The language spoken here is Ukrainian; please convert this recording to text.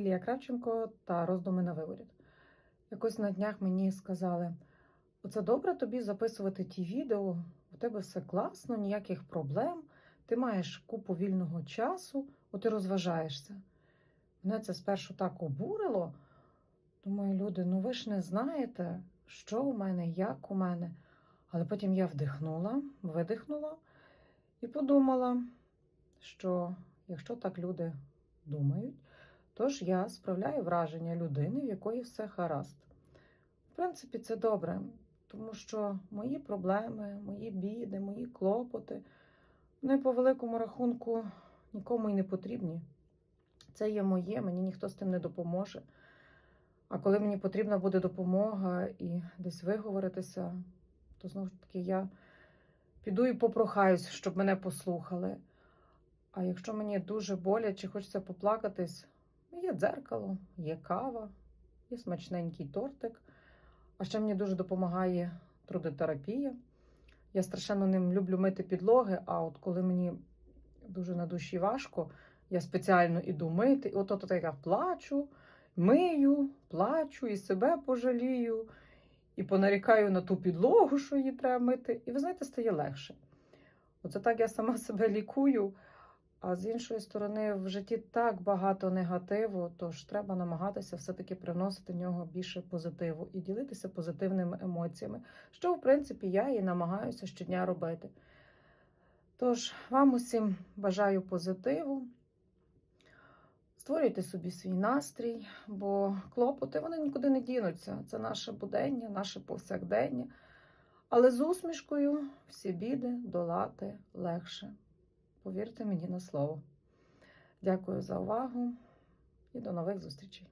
Кравченко та роздуми на виворіт. Якось на днях мені сказали: оце добре тобі записувати ті відео, у тебе все класно, ніяких проблем, ти маєш купу вільного часу, от ти розважаєшся. Мене це спершу так обурило. Думаю, люди, ну ви ж не знаєте, що у мене, як у мене. Але потім я вдихнула, видихнула і подумала, що якщо так люди думають, то ж я справляю враження людини, в якої все гаразд. В принципі, це добре, тому що мої проблеми, мої біди, мої клопоти, вони по великому рахунку нікому й не потрібні. Це є моє, мені ніхто з тим не допоможе. А коли мені потрібна буде допомога і десь виговоритися, то знову ж таки я піду і попрохаюсь, щоб мене послухали. А якщо мені дуже боляче, хочеться поплакатись, є дзеркало, є кава, є смачненький тортик. А ще мені дуже допомагає трудотерапія. Я страшенно ним люблю мити підлоги, а от коли мені дуже на душі важко, я спеціально іду мити, і от от я плачу, мию, плачу і себе пожалію, і понарікаю на ту підлогу, що її треба мити. І ви знаєте, стає легше. Оце так я сама себе лікую. А з іншої сторони, в житті так багато негативу, тож треба намагатися все-таки привносити в нього більше позитиву і ділитися позитивними емоціями, що, в принципі, я і намагаюся щодня робити. Тож, вам усім бажаю позитиву. Створюйте собі свій настрій, бо клопоти вони нікуди не дінуться. Це наше будення, наше повсякдення. Але з усмішкою всі біди долати легше. Повірте мені на слово. Дякую за увагу і до нових зустрічей.